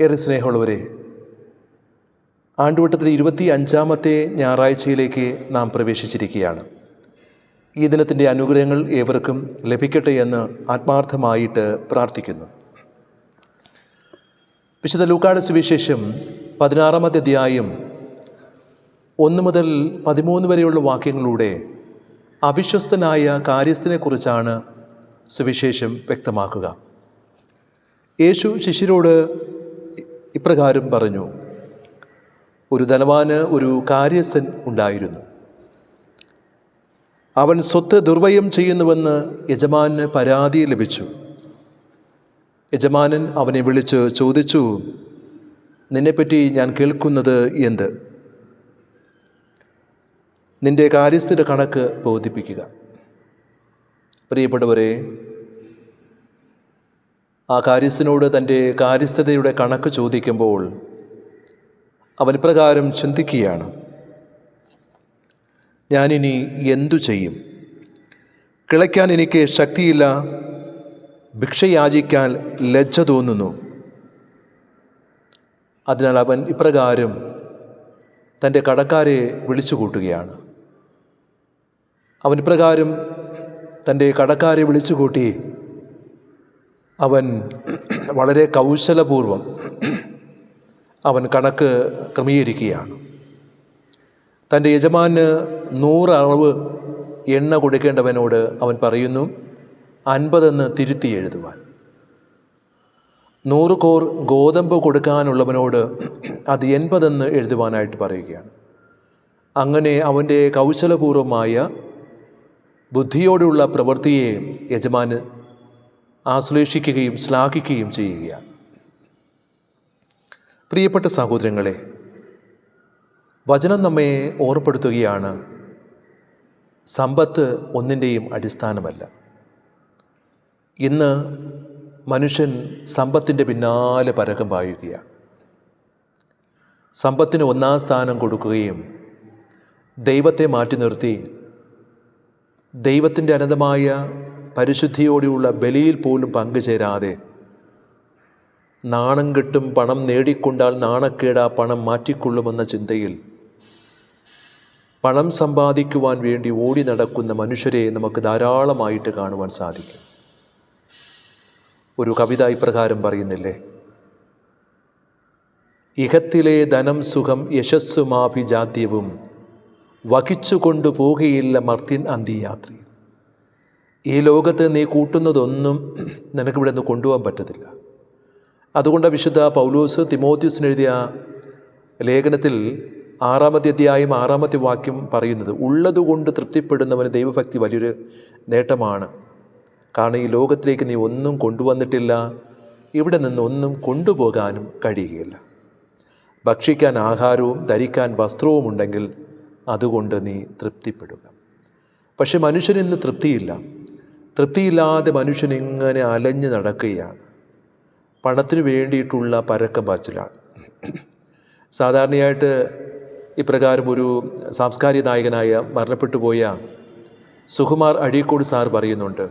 ഏറെ സ്നേഹമുള്ളവരെ ആണ്ടുവട്ടത്തിലെ ഇരുപത്തി അഞ്ചാമത്തെ ഞായറാഴ്ചയിലേക്ക് നാം പ്രവേശിച്ചിരിക്കുകയാണ്. ഈ ദിനത്തിന്റെ അനുഗ്രഹങ്ങൾ ഏവർക്കും ലഭിക്കട്ടെ എന്ന് ആത്മാർത്ഥമായിട്ട് പ്രാർത്ഥിക്കുന്നു. വിശുദ്ധ ലൂക്കാട് സുവിശേഷം പതിനാറാമത്തെ അധ്യായം ഒന്ന് മുതൽ പതിമൂന്ന് വരെയുള്ള വാക്യങ്ങളിലൂടെ അവിശ്വസ്തനായ കാര്യസ്ഥനെക്കുറിച്ചാണ് സുവിശേഷം വ്യക്തമാക്കുക. യേശു ശിഷ്യരോട് ഇപ്രകാരം പറഞ്ഞു ഒരു ധനവാന് ഒരു കാര്യസ്ഥൻ ഉണ്ടായിരുന്നു. അവൻ സ്വത്ത് ദുർവ്യയം ചെയ്യുന്നുവെന്ന് യജമാന് പരാതി ലഭിച്ചു. യജമാനൻ അവനെ വിളിച്ച് ചോദിച്ചു നിന്നെപ്പറ്റി ഞാൻ കേൾക്കുന്നത് എന്ത്? നിന്റെ കാര്യസ്ഥിര കണക്ക് ബോധിപ്പിക്കുക. പ്രിയപ്പെട്ടവരെ ആ കാര്യസ്ഥനോട് തന്റെ കാര്യസ്ഥതയുടെ കണക്ക് ചോദിക്കുമ്പോൾ അവൻ പ്രകാരം ചിന്തിക്കുകയാണ്. ഞാനിനി എന്തു ചെയ്യും? കിളയ്ക്കാൻ എനിക്ക് ശക്തിയില്ല ഭിക്ഷയാചിക്കാൻ ലജ്ജ തോന്നുന്നു. അതിനാൽ അവൻ ഇപ്രകാരം തന്റെ കടക്കാരെ വിളിച്ചു കൂട്ടുകയാണ് അവൻ ഇപ്രകാരം തന്റെ കടക്കാരെ വിളിച്ചു കൂട്ടി അവൻ വളരെ കൗശലപൂർവം അവൻ കണക്ക് ക്രമീകരിക്കുകയാണ്. തന്റെ യജമാന് നൂറ് അളവ് എണ്ണ കൊടുക്കേണ്ടവനോട് അവൻ പറയുന്നു അൻപതെന്ന് തിരുത്തി എഴുതുവാൻ. നൂറ് കോർ ഗോതമ്പ് കൊടുക്കാനുള്ളവനോട് അത് എൺപതെന്ന് എഴുതുവാനായിട്ട് പറയുകയാണ്. അങ്ങനെ അവന്റെ കൗശലപൂർവമായ ബുദ്ധിയോടുള്ള പ്രവൃത്തിയെ യജമാന് ആശ്ലേഷിക്കുകയും ശ്ലാഘിക്കുകയും ചെയ്യുകയാണ്. പ്രിയപ്പെട്ട സഹോദരങ്ങളെ വചനം നമ്മെ ഓർപ്പെടുത്തുകയാണ് സമ്പത്ത് ഒന്നിന്റെയും അടിസ്ഥാനമല്ല. ഇന്ന് മനുഷ്യൻ സമ്പത്തിന്റെ പിന്നാലെ പരകം പായുകയാണ്. സമ്പത്തിന് ഒന്നാം സ്ഥാനം കൊടുക്കുകയും ദൈവത്തെ മാറ്റി നിർത്തി ദൈവത്തിന്റെ അനന്തമായ പരിശുദ്ധിയോടെയുള്ള ബലിയിൽ പോലും പങ്കുചേരാതെ. നാണം കിട്ടും പണം നേടിക്കൊണ്ടാൽ നാണക്കേടാ പണം മാറ്റിക്കൊള്ളുമെന്ന ചിന്തയിൽ. പണം സമ്പാദിക്കുവാൻ വേണ്ടി ഓടി നടക്കുന്ന മനുഷ്യരെ നമുക്ക് ധാരാളമായിട്ട് കാണുവാൻ സാധിക്കും. ഒരു കവിത ഇപ്രകാരം പറയുന്നില്ലേ? ഇഹത്തിലെ ധനം സുഖം യശസ്സുമാഭിജാത്യവും വഹിച്ചുകൊണ്ടു പോകുകയില്ല മർത്യൻ അന്ത്യയാത്രയിൽ ഈ ലോകത്ത് നീ കൂട്ടുന്നതൊന്നും നിനക്കിവിടെ നിന്ന് കൊണ്ടുപോകാൻ പറ്റത്തില്ല. അതുകൊണ്ട് വിശുദ്ധ പൗലൂസ് തിമോത്യൂസിന് എഴുതിയ ലേഖനത്തിൽ ആറാമത്തെ അധ്യായം ആറാമത്തെ വാക്യം പറയുന്നത് ഉള്ളതുകൊണ്ട് തൃപ്തിപ്പെടുന്നവന് ദൈവഭക്തി വലിയൊരു നേട്ടമാണ്. കാരണം ഈ ലോകത്തിലേക്ക് നീ ഒന്നും കൊണ്ടുവന്നിട്ടില്ല. ഇവിടെ നിന്ന് ഒന്നും കൊണ്ടുപോകാനും കഴിയുകയില്ല. ഭക്ഷിക്കാൻ ആഹാരവും ധരിക്കാൻ വസ്ത്രവും ഉണ്ടെങ്കിൽ അതുകൊണ്ട് നീ തൃപ്തിപ്പെടുക. പക്ഷെ മനുഷ്യനിന്ന് തൃപ്തിയില്ല. തൃപ്തിയില്ലാതെ മനുഷ്യൻ ഇങ്ങനെ അലഞ്ഞു നടക്കുകയാണ്. പണത്തിന് വേണ്ടിയിട്ടുള്ള പരക്കം പാച്ചിലാണ്. സാധാരണയായിട്ട് ഇപ്രകാരം ഒരു സാംസ്കാരിക നായകനായ മരണപ്പെട്ടു പോയ സുകുമാർ അഴീക്കോട് സാർ പറയുന്നുണ്ട്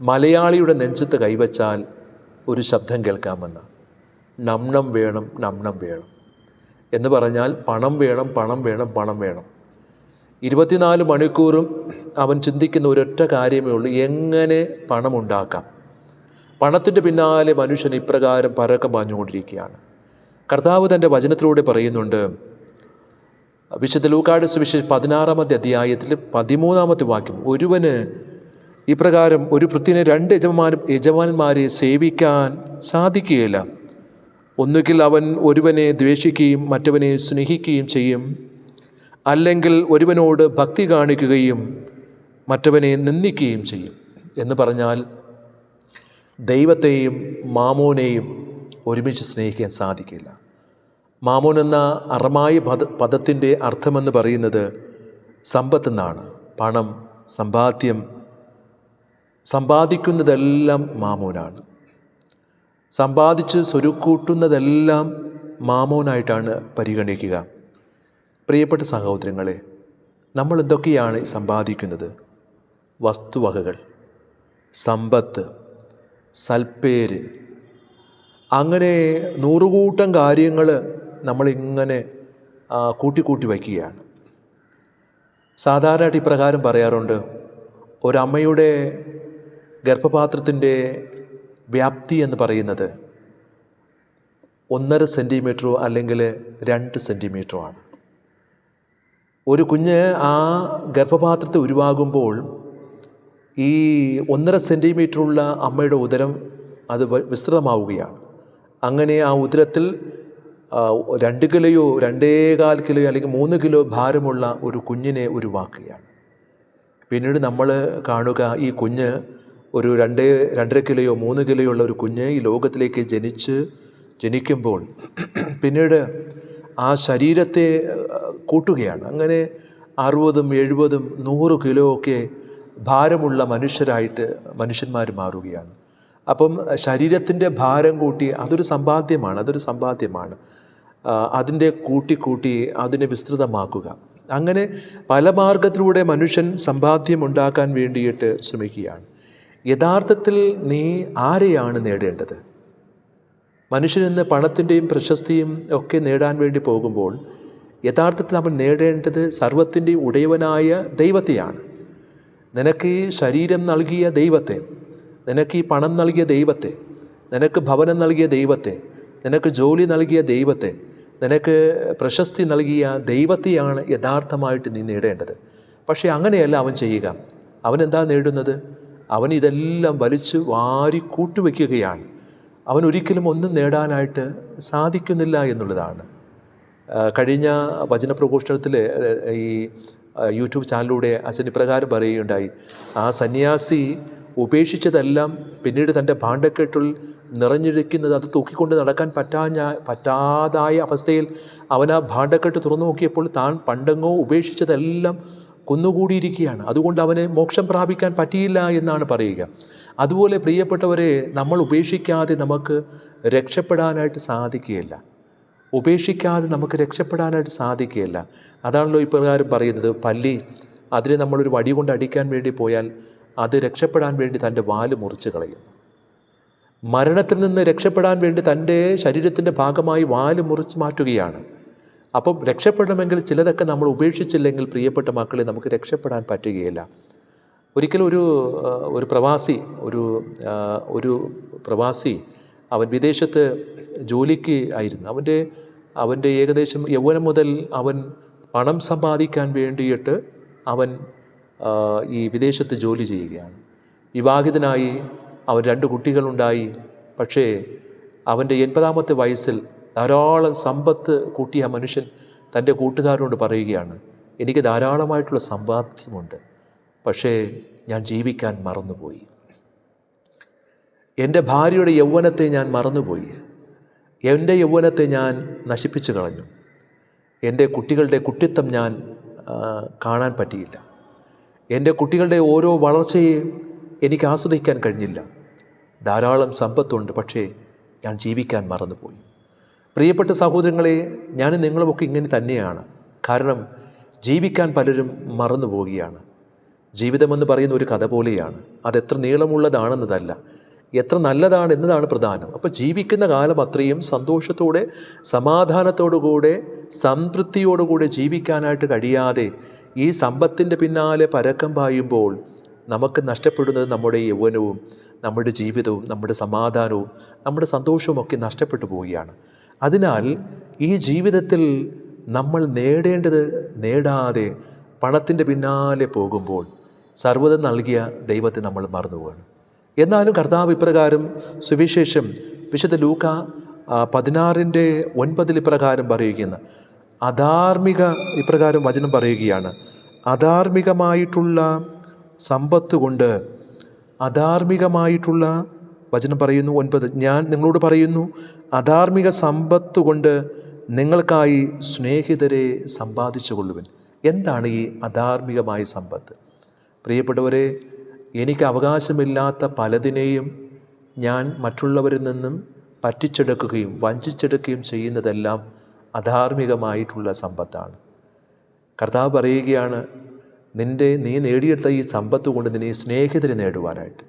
മലയാളിയുടെ നെഞ്ചത്ത് കൈവച്ചാൽ ഒരു ശബ്ദം കേൾക്കാമെന്ന്. നമ്നം വേണം നമ്നം വേണം. എന്ന് പറഞ്ഞാൽ പണം വേണം പണം വേണം പണം വേണം. ഇരുപത്തിനാല് മണിക്കൂറും അവൻ ചിന്തിക്കുന്ന ഒരൊറ്റ കാര്യമേ ഉള്ളൂ എങ്ങനെ പണമുണ്ടാക്കാം? പണത്തിന്റെ പിന്നാലെ മനുഷ്യൻ ഇപ്രകാരം പരക്കം പാഞ്ഞുകൊണ്ടിരിക്കുകയാണ്. കർത്താവ് തന്റെ വചനത്തിലൂടെ പറയുന്നുണ്ട് വിശുദ്ധ ലൂക്കാട് സുവിശേഷ പതിനാറാമത്തെ അധ്യായത്തിൽ പതിമൂന്നാമത്തെ വാക്യം ഒരുവന് ഇപ്രകാരം ഒരു പൃഥ്വിനെ രണ്ട് യജമാനും യജമാനന്മാരെ സേവിക്കാൻ സാധിക്കുകയില്ല. ഒന്നുകിൽ അവൻ ഒരുവനെ ദ്വേഷിക്കുകയും മറ്റവനെ സ്നേഹിക്കുകയും ചെയ്യും അല്ലെങ്കിൽ ഒരുവനോട് ഭക്തി കാണിക്കുകയും മറ്റവനെ നിന്ദിക്കുകയും ചെയ്യും. എന്ന് പറഞ്ഞാൽ ദൈവത്തെയും മാമോനെയും ഒരുമിച്ച് സ്നേഹിക്കാൻ സാധിക്കില്ല. മാമോൻ എന്ന അറമായ പദ പദത്തിന്റെ അർത്ഥമെന്ന് പറയുന്നത് സമ്പത്തെന്നാണ്. പണം സമ്പാദ്യം സമ്പാദിക്കുന്നതെല്ലാം മാമോനാണ്. സമ്പാദിച്ച് സ്വരുക്കൂട്ടുന്നതെല്ലാം മാമോനായിട്ടാണ് പരിഗണിക്കുക. പ്രിയപ്പെട്ട സഹോദരങ്ങളെ നമ്മൾ എന്തൊക്കെയാണ് സമ്പാദിക്കുന്നത്? വസ്തുവകകൾ സമ്പത്ത് സൽപ്പേര് അങ്ങനെ നൂറുകൂട്ടം കാര്യങ്ങൾ നമ്മളിങ്ങനെ കൂട്ടിക്കൂട്ടി വയ്ക്കുകയാണ്. സാധാരണയായിട്ട് ഇപ്രകാരം പറയാറുണ്ട് ഒരമ്മയുടെ ഗർഭപാത്രത്തിന്റെ വ്യാപ്തി എന്ന് പറയുന്നത് ഒന്നര സെന്റിമീറ്ററോ അല്ലെങ്കിൽ രണ്ട് സെന്റിമീറ്ററോ ആണ്. ഒരു കുഞ്ഞ് ആ ഗർഭപാത്രത്തെ ഉരുവാകുമ്പോൾ ഈ ഒന്നര സെന്റിമീറ്ററുള്ള അമ്മയുടെ ഉദരം അത് വിസ്തൃതമാവുകയാണ്. അങ്ങനെ ആ ഉദരത്തിൽ രണ്ട് കിലോയോ രണ്ടേകാൽ കിലോയോ അല്ലെങ്കിൽ മൂന്ന് കിലോ ഭാരമുള്ള ഒരു കുഞ്ഞിനെ ഉരുവാക്കുകയാണ്. പിന്നീട് നമ്മൾ കാണുക ഈ കുഞ്ഞ് ഒരു രണ്ട് രണ്ടര കിലോയോ മൂന്ന് കിലോയോ ഉള്ള ഒരു കുഞ്ഞ് ഈ ലോകത്തിലേക്ക് ജനിച്ച് ജനിക്കുമ്പോൾ പിന്നീട് ആ ശരീരത്തെ കൂട്ടുകയാണ്. അങ്ങനെ അറുപതും എഴുപതും നൂറ് കിലോ ഒക്കെ ഭാരമുള്ള മനുഷ്യരായിട്ട് മനുഷ്യന്മാർ മാറുകയാണ്. അപ്പം ശരീരത്തിന്റെ ഭാരം കൂട്ടി അതൊരു സമ്പാദ്യമാണ് അതൊരു സമ്പാദ്യമാണ്. അതിന്റെ കൂട്ടിക്കൂട്ടി കൂട്ടി അതിനെ വിസ്തൃതമാക്കുക. അങ്ങനെ പല മാർഗത്തിലൂടെ മനുഷ്യൻ സമ്പാദ്യം ഉണ്ടാക്കാൻ വേണ്ടിയിട്ട് ശ്രമിക്കുകയാണ്. യഥാർത്ഥത്തിൽ നീ ആരെയാണ് നേടേണ്ടത്? മനുഷ്യൻ ഇന്ന് പണത്തിന്റെയും പ്രശസ്തിയും ഒക്കെ നേടാൻ വേണ്ടി പോകുമ്പോൾ യഥാർത്ഥത്തിൽ അവൻ നേടേണ്ടത് സർവത്തിന്റെയും ഉടയവനായ ദൈവത്തെയാണ്. നിനക്ക് ഈ ശരീരം നൽകിയ ദൈവത്തെ നിനക്ക് ഈ പണം നൽകിയ ദൈവത്തെ നിനക്ക് ഭവനം നൽകിയ ദൈവത്തെ നിനക്ക് ജോലി നൽകിയ ദൈവത്തെ നിനക്ക് പ്രശസ്തി നൽകിയ ദൈവത്തെയാണ് യഥാർത്ഥമായിട്ട് നീ നേടേണ്ടത്. പക്ഷേ അങ്ങനെയല്ല അവൻ ചെയ്യുക. അവൻ എന്താ നേടുന്നത്? അവൻ ഇതെല്ലാം വലിച്ചു വാരി കൂട്ടുവെക്കുകയാണ് അവൻ ഒരിക്കലും ഒന്നും നേടാനായിട്ട് സാധിക്കുന്നില്ല എന്നുള്ളതാണ്. കഴിഞ്ഞ വചനപ്രഘോഷണത്തിൽ ഈ യൂട്യൂബ് ചാനലിലൂടെ അച്ഛൻ ഇപ്രകാരം പറയുകയുണ്ടായി. ആ സന്യാസി ഉപേക്ഷിച്ചതെല്ലാം പിന്നീട് തന്റെ ഭാണ്ഡക്കെട്ടിൽ നിറഞ്ഞിരിക്കുന്നത് അത് തൂക്കിക്കൊണ്ട് നടക്കാൻ പറ്റാഞ്ഞ പറ്റാതായ അവസ്ഥയിൽ അവൻ ആ ഭാണ്ഡക്കെട്ട് തുറന്നു നോക്കിയപ്പോൾ താൻ പണ്ടെങ്ങോ ഉപേക്ഷിച്ചതെല്ലാം കുന്നുകൂടിയിരിക്കുകയാണ്. അതുകൊണ്ട് അവന് മോക്ഷം പ്രാപിക്കാൻ പറ്റിയില്ല എന്നാണ് പറയുക. അതുപോലെ പ്രിയപ്പെട്ടവരെ നമ്മൾ ഉപേക്ഷിക്കാതെ നമുക്ക് രക്ഷപ്പെടാനായിട്ട് സാധിക്കുകയില്ല. ഉപേക്ഷിക്കാതെ നമുക്ക് രക്ഷപ്പെടാനായിട്ട് സാധിക്കുകയില്ല. അതാണല്ലോ ഇപ്രകാരം പറയുന്നത്. പല്ലി അതിനെ നമ്മളൊരു വടി കൊണ്ട് അടിക്കാൻ വേണ്ടി പോയാൽ അത് രക്ഷപ്പെടാൻ വേണ്ടി തന്റെ വാൽ മുറിച്ച് കളയും മരണത്തിൽ നിന്ന് രക്ഷപ്പെടാൻ വേണ്ടി തന്റെ ശരീരത്തിന്റെ ഭാഗമായി വാൽ മുറിച്ച് മാറ്റുകയാണ്. അപ്പം രക്ഷപ്പെടണമെങ്കിൽ ചിലതൊക്കെ നമ്മൾ ഉപേക്ഷിച്ചില്ലെങ്കിൽ പ്രിയപ്പെട്ട മക്കളെ നമുക്ക് രക്ഷപ്പെടാൻ പറ്റുകയില്ല. ഒരിക്കലും ഒരു ഒരു പ്രവാസി ഒരു ഒരു പ്രവാസി അവൻ വിദേശത്ത് ജോലിക്ക് ആയിരുന്നു. അവന്റെ അവന്റെ ഏകദേശം യൗവനം മുതൽ അവൻ പണം സമ്പാദിക്കാൻ വേണ്ടിയിട്ട് അവൻ ഈ വിദേശത്ത് ജോലി ചെയ്യുകയാണ്. വിവാഹിതനായി അവൻ രണ്ട് കുട്ടികളുണ്ടായി. പക്ഷേ അവന്റെ എൺപതാമത്തെ വയസ്സിൽ ധാരാളം സമ്പത്ത് കൂട്ടിയ മനുഷ്യൻ തന്റെ കൂട്ടുകാരോട് പറയുകയാണ് എനിക്ക് ധാരാളമായിട്ടുള്ള സമ്പാദ്യമുണ്ട് പക്ഷേ ഞാൻ ജീവിക്കാൻ മറന്നുപോയി. എന്റെ ഭാര്യയുടെ യൗവനത്തെ ഞാൻ മറന്നുപോയി. എന്റെ യൗവനത്തെ ഞാൻ നശിപ്പിച്ചു കളഞ്ഞു. എന്റെ കുട്ടികളുടെ കുട്ടിത്തം ഞാൻ കാണാൻ പറ്റിയില്ല. എന്റെ കുട്ടികളുടെ ഓരോ വളർച്ചയെയും എനിക്ക് ആസ്വദിക്കാൻ കഴിഞ്ഞില്ല. ധാരാളം സമ്പത്തുണ്ട് പക്ഷേ ഞാൻ ജീവിക്കാൻ മറന്നുപോയി. പ്രിയപ്പെട്ട സഹോദരങ്ങളെ ഞാൻ നിങ്ങളുമൊക്കെ ഇങ്ങനെ തന്നെയാണ്. കാരണം ജീവിക്കാൻ പലരും മറന്നു പോവുകയാണ്. ജീവിതമെന്ന് പറയുന്ന ഒരു കഥ പോലെയാണ്. അതെത്ര നീളമുള്ളതാണെന്നതല്ല. എത്ര നല്ലതാണ് എന്നതാണ് പ്രധാനം. അപ്പോൾ ജീവിക്കുന്ന കാലം അത്രയും സന്തോഷത്തോടെ സമാധാനത്തോടുകൂടെ സംതൃപ്തിയോടുകൂടെ ജീവിക്കാനായിട്ട് കഴിയാതെ ഈ സമ്പത്തിന്റെ പിന്നാലെ പരക്കം പായുമ്പോൾ നമുക്ക് നഷ്ടപ്പെടുന്നത് നമ്മുടെ യൗവനവും നമ്മുടെ ജീവിതവും നമ്മുടെ സമാധാനവും നമ്മുടെ സന്തോഷവും ഒക്കെ നഷ്ടപ്പെട്ടു പോവുകയാണ്. അതിനാൽ ഈ ജീവിതത്തിൽ നമ്മൾ നേടേണ്ടത് നേടാതെ പണത്തിന്റെ പിന്നാലെ പോകുമ്പോൾ സർവതം നൽകിയ ദൈവത്തെ നമ്മൾ മറന്നുപോകണം എന്നാലും കർത്താവ് ഇപ്രകാരം സുവിശേഷം വിശുദ്ധ ലൂക്ക പതിനാറിന്റെ ഒൻപതിൽ ഇപ്രകാരം പറയുകയാണ്. അധാർമിക ഇപ്രകാരം വചനം പറയുകയാണ്. അധാർമികമായിട്ടുള്ള സമ്പത്ത് കൊണ്ട് അധാർമികമായിട്ടുള്ള വചനം പറയുന്നു ഒൻപത് ഞാൻ നിങ്ങളോട് പറയുന്നു അധാർമിക സമ്പത്ത് കൊണ്ട് നിങ്ങൾക്കായി സ്നേഹിതരെ സമ്പാദിച്ചു കൊള്ളുവൻ എന്താണ് ഈ അധാർമികമായ സമ്പത്ത്? പ്രിയപ്പെട്ടവരെ എനിക്ക് അവകാശമില്ലാത്ത പലതിനെയും ഞാൻ മറ്റുള്ളവരിൽ നിന്നും പറ്റിച്ചെടുക്കുകയും വഞ്ചിച്ചെടുക്കുകയും ചെയ്യുന്നതെല്ലാം അധാർമികമായിട്ടുള്ള സമ്പത്താണ്. കർത്താവ് പറയുകയാണ് നിന്റെ നീ നേടിയെടുത്ത ഈ സമ്പത്ത് കൊണ്ട് നിന്നെ സ്നേഹിതരെ നേടുവാനായിട്ട്.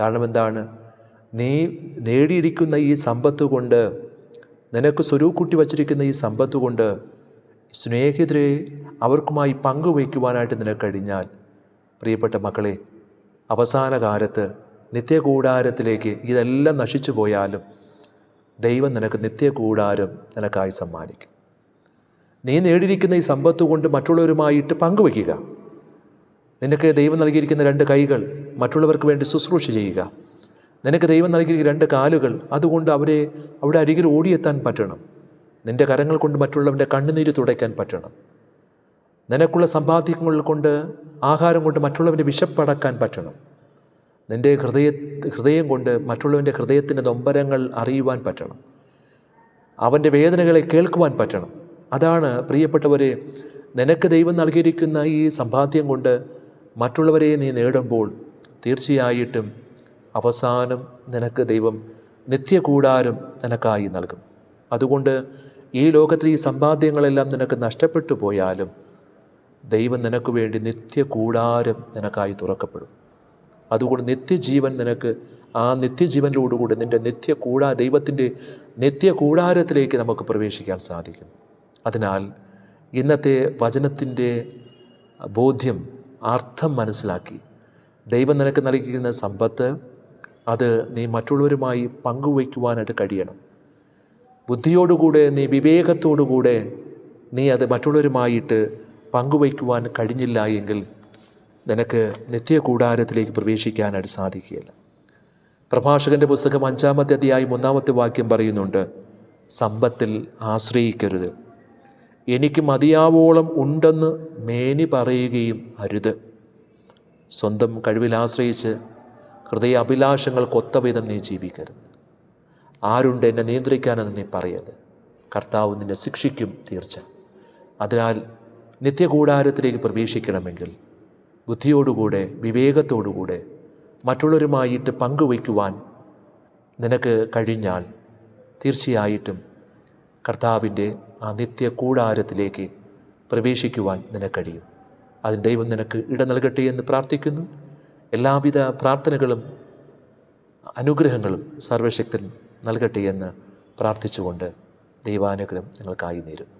കാരണം എന്താണ്? നീ നേടിയിരിക്കുന്ന ഈ സമ്പത്ത് കൊണ്ട് നിനക്ക് സ്വരൂക്കുട്ടി വച്ചിരിക്കുന്ന ഈ സമ്പത്ത് കൊണ്ട് സ്നേഹിതരെ അവർക്കുമായി പങ്കുവയ്ക്കുവാനായിട്ട് നിനക്ക് കഴിഞ്ഞാൽ പ്രിയപ്പെട്ട മക്കളെ അവസാന കാലത്ത് നിത്യകൂടാരത്തിലേക്ക് ഇതെല്ലാം നശിച്ചു പോയാലും ദൈവം നിനക്ക് നിത്യകൂടാരം നിനക്കായി സമ്മാനിക്കും. നീ നേടിയിരിക്കുന്ന ഈ സമ്പത്ത് കൊണ്ട് മറ്റുള്ളവരുമായിട്ട് പങ്കുവയ്ക്കുക. നിനക്ക് ദൈവം നൽകിയിരിക്കുന്ന രണ്ട് കൈകൾ മറ്റുള്ളവർക്ക് വേണ്ടി ശുശ്രൂഷ ചെയ്യുക. നിനക്ക് ദൈവം നൽകിയ രണ്ട് കാലുകൾ അതുകൊണ്ട് അവരെ അവിടെ അരികിൽ ഓടിയെത്താൻ പറ്റണം. നിന്റെ കരങ്ങൾ കൊണ്ട് മറ്റുള്ളവന്റെ കണ്ണുനീര് തുടയ്ക്കാൻ പറ്റണം. നിനക്കുള്ള സമ്പാദ്യങ്ങൾ കൊണ്ട് ആഹാരം കൊണ്ട് മറ്റുള്ളവന്റെ വിശപ്പടക്കാൻ പറ്റണം. നിന്റെ ഹൃദയ ഹൃദയം കൊണ്ട് മറ്റുള്ളവന്റെ ഹൃദയത്തിന്റെ നൊമ്പരങ്ങൾ അറിയുവാൻ പറ്റണം. അവന്റെ വേദനകളെ കേൾക്കുവാൻ പറ്റണം. അതാണ് പ്രിയപ്പെട്ടവരെ നിനക്ക് ദൈവം നൽകിയിരിക്കുന്ന ഈ സമ്പാദ്യം കൊണ്ട് മറ്റുള്ളവരെ നീ നേടുമ്പോൾ തീർച്ചയായിട്ടും അവസാനം നിനക്ക് ദൈവം നിത്യകൂടാരം നിനക്കായി നൽകും. അതുകൊണ്ട് ഈ ലോകത്തിൽ ഈ സമ്പാദ്യങ്ങളെല്ലാം നിനക്ക് നഷ്ടപ്പെട്ടു പോയാലും ദൈവം നിനക്ക് വേണ്ടി നിത്യകൂടാരം നിനക്കായി തുറക്കപ്പെടും. അതുകൊണ്ട് നിത്യജീവൻ നിനക്ക് ആ നിത്യജീവനിലോടുകൂടി നിന്റെ നിത്യ കൂടാ ദൈവത്തിന്റെ നിത്യ കൂടാരത്തിലേക്ക് നമുക്ക് പ്രവേശിക്കാൻ സാധിക്കും. അതിനാൽ ഇന്നത്തെ വചനത്തിന്റെ ബോധ്യം അർത്ഥം മനസ്സിലാക്കി. ദൈവം നിനക്ക് നൽകിയിരുന്ന സമ്പത്ത് അത് നീ മറ്റുള്ളവരുമായി പങ്കുവയ്ക്കുവാനായിട്ട് കഴിയണം. ബുദ്ധിയോടുകൂടെ നീ വിവേകത്തോടുകൂടെ നീ അത് മറ്റുള്ളവരുമായിട്ട് പങ്കുവയ്ക്കുവാൻ കഴിഞ്ഞില്ല എങ്കിൽ നിനക്ക് നിത്യ കൂടാരത്തിലേക്ക് പ്രവേശിക്കാനായിട്ട് സാധിക്കുകയില്ല. പ്രഭാഷകന്റെ പുസ്തകം അഞ്ചാമത്തെ അധ്യായം മൂന്നാമത്തെ വാക്യം പറയുന്നുണ്ട് സമ്പത്തിൽ ആശ്രയിക്കരുത്. എനിക്ക് മതിയാവോളം ഉണ്ടെന്ന് മേനി പറയുകയും അരുത്. സ്വന്തം കഴിവിൽ ആശ്രയിച്ച് ഹൃദയ അഭിലാഷങ്ങൾക്കൊത്ത വിധം നീ ജീവിക്കരുത്. ആരുണ്ട് എന്നെ നിയന്ത്രിക്കാനെന്ന് നീ പറയരുത്. കർത്താവ് നിന്നെ ശിക്ഷിക്കും തീർച്ച. അതിനാൽ നിത്യകൂടാരത്തിലേക്ക് പ്രവേശിക്കണമെങ്കിൽ ബുദ്ധിയോടുകൂടെ വിവേകത്തോടുകൂടെ മറ്റുള്ളവരുമായിട്ട് പങ്കുവയ്ക്കുവാൻ നിനക്ക് കഴിഞ്ഞാൽ തീർച്ചയായിട്ടും കർത്താവിന്റെ ആ നിത്യ കൂടാരത്തിലേക്ക് പ്രവേശിക്കുവാൻ നിനക്ക് കഴിയും. അതിന് ദൈവം നിനക്ക് ഇട നൽകട്ടെ എന്ന് പ്രാർത്ഥിക്കുന്നു. എല്ലാവിധ പ്രാർത്ഥനകളും അനുഗ്രഹങ്ങളും സർവശക്തൻ നൽകട്ടെ എന്ന് പ്രാർത്ഥിച്ചുകൊണ്ട് ദൈവാനുഗ്രഹം നിങ്ങൾക്കായി നേരുന്നു.